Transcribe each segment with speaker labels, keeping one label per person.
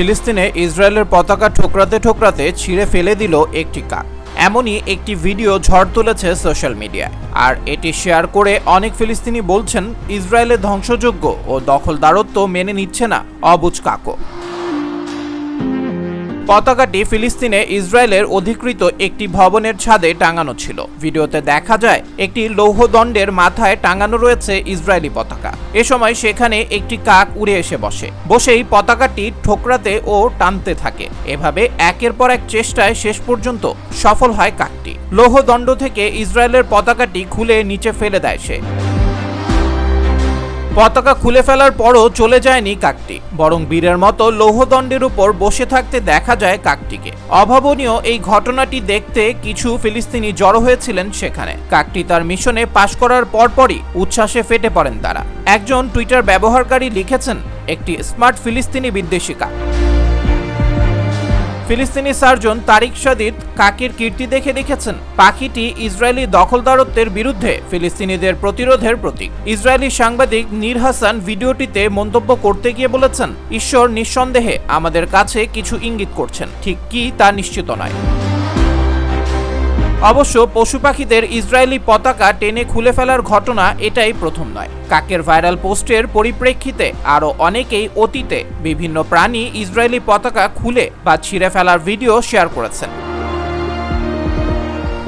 Speaker 1: ফিলিস্তিনে ইসরায়েলের পতাকা ঠোকরাতে ঠোকরাতে ছিঁড়ে ফেলে দিল একটি কাক। এমনই একটি ভিডিও ঝড় তুলেছে সোশ্যাল মিডিয়ায়। আর এটি শেয়ার করে অনেক ফিলিস্তিনি বলছেন, ইসরায়েলের ধ্বংসযোগ্য ও দখলদারত্ব মেনে নিচ্ছে না অবুজ কাকও। পতাকাটি ফিলিস্তিনে ইসরায়েলের অধিকৃত একটি ভবনের ছাদে টাঙানো ছিল। ভিডিওতে দেখা যায়, একটি লৌহদণ্ডের মাথায় টাঙানো রয়েছে ইসরায়েলি পতাকা। এ সময় সেখানে একটি কাক উড়ে এসে বসে। বসেই পতাকাটি ঠোকরাতে ও টানতে থাকে। এভাবে একের পর এক চেষ্টায় শেষ পর্যন্ত সফল হয় কাকটি। লৌহদণ্ড থেকে ইসরায়েলের পতাকাটি খুলে নিচে ফেলে দেয় সে। পতাকা খুলে ফেলার পরও চলে যায়নি কাকটি, বরং বীরের মতো লৌহদণ্ডের উপর বসে থাকতে দেখা যায় কাকটিকে। অভাবনীয় এই ঘটনাটি দেখতে কিছু ফিলিস্তিনি জড়ো হয়েছিলেন সেখানে। কাকটি তার মিশনে পাশ করার পরপরই উচ্ছ্বাসে ফেটে পড়েন তারা। একজন টুইটার ব্যবহারকারী লিখেছেন, একটি স্মার্ট ফিলিস্তিনি বিদ্বেষিকা। ফিলিস্তিনি সার্জন তারিক সাদিদ কাকির কীর্তি দেখে দেখেছেন। পাখিটি ইসরায়েলি দখলদারত্বের বিরুদ্ধে ফিলিস্তিনিদের প্রতিরোধের প্রতীক। ইসরায়েলি সাংবাদিক নীর হাসান ভিডিওটিতে মন্তব্য করতে গিয়ে বলেছেন, ঈশ্বর নিঃসন্দেহে আমাদের কাছে কিছু ইঙ্গিত করছেন। ঠিক কি তা নিশ্চিত নয়। অবশ্য পশু পাখিদের ইসরায়েলি পতাকা টেনে খুলে ফেলার ঘটনা এটাই প্রথম নয়। কাকের ভাইরাল পোস্টের পরিপ্রেক্ষিতে আরও অনেকেই অতীতে বিভিন্ন প্রাণী ইসরায়েলি পতাকা খুলে বা ছিঁড়ে ফেলার ভিডিও শেয়ার করেছেন।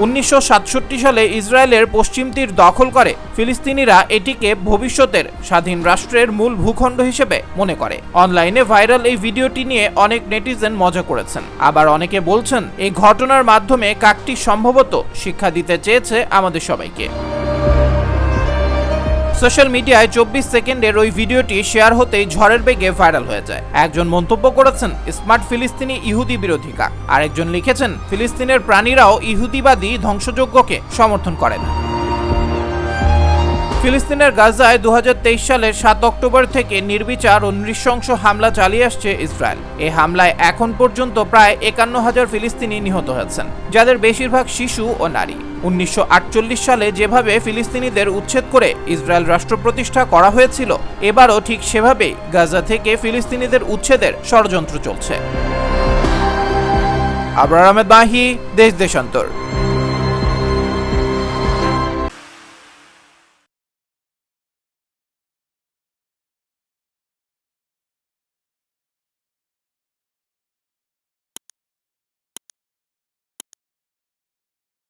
Speaker 1: উনিশশো সাতষট্টি সালে ইসরায়েলের পশ্চিম তীর দখল করে, ফিলিস্তিনিরা এটিকে ভবিষ্যতের স্বাধীন রাষ্ট্রের মূল ভূখণ্ড হিসেবে মনে করে। অনলাইনে ভাইরাল এই ভিডিওটি নিয়ে অনেক নেটিজেন মজা করেছেন। আবার অনেকে বলছেন, এই ঘটনার মাধ্যমে কাকটি সম্ভবত শিক্ষা দিতে চেয়েছে আমাদের সবাইকে। সোশ্যাল মিডিয়ায় চব্বিশ সেকেন্ডের ওই ভিডিওটি শেয়ার হতেই ঝড়ের বেগে ভাইরাল হয়ে যায়। একজন মন্তব্য করেছেন, স্মার্ট ফিলিস্তিনি ইহুদি বিরোধী কাক আরেকজন লিখেছেন, ফিলিস্তিনের প্রাণীরাও ইহুদিবাদী ধ্বংসযজ্ঞকে সমর্থন করে না। ফিলিস্তিনের গাজায় দু সালের সাত অক্টোবর থেকে নির্বিচার ও নৃশংস হামলা চালিয়ে আসছে ইসরায়েল। এ হামলায় এখন পর্যন্ত প্রায় একান্ন হাজার ফিলিস্তিনি নিহত হয়েছেন, যাদের বেশিরভাগ শিশু ও নারী। উনিশশো আটচল্লিশ সালে যেভাবে ফিলিস্তিনিদের উচ্ছেদ করে ইসরায়েল রাষ্ট্র প্রতিষ্ঠা করা হয়েছিল, এবারও ঠিক সেভাবেই গাজা থেকে ফিলিস্তিনিদের উচ্ছেদের ষড়যন্ত্র চলছে। আবরার আহমেদ মাহি দেশ দেশান্তর।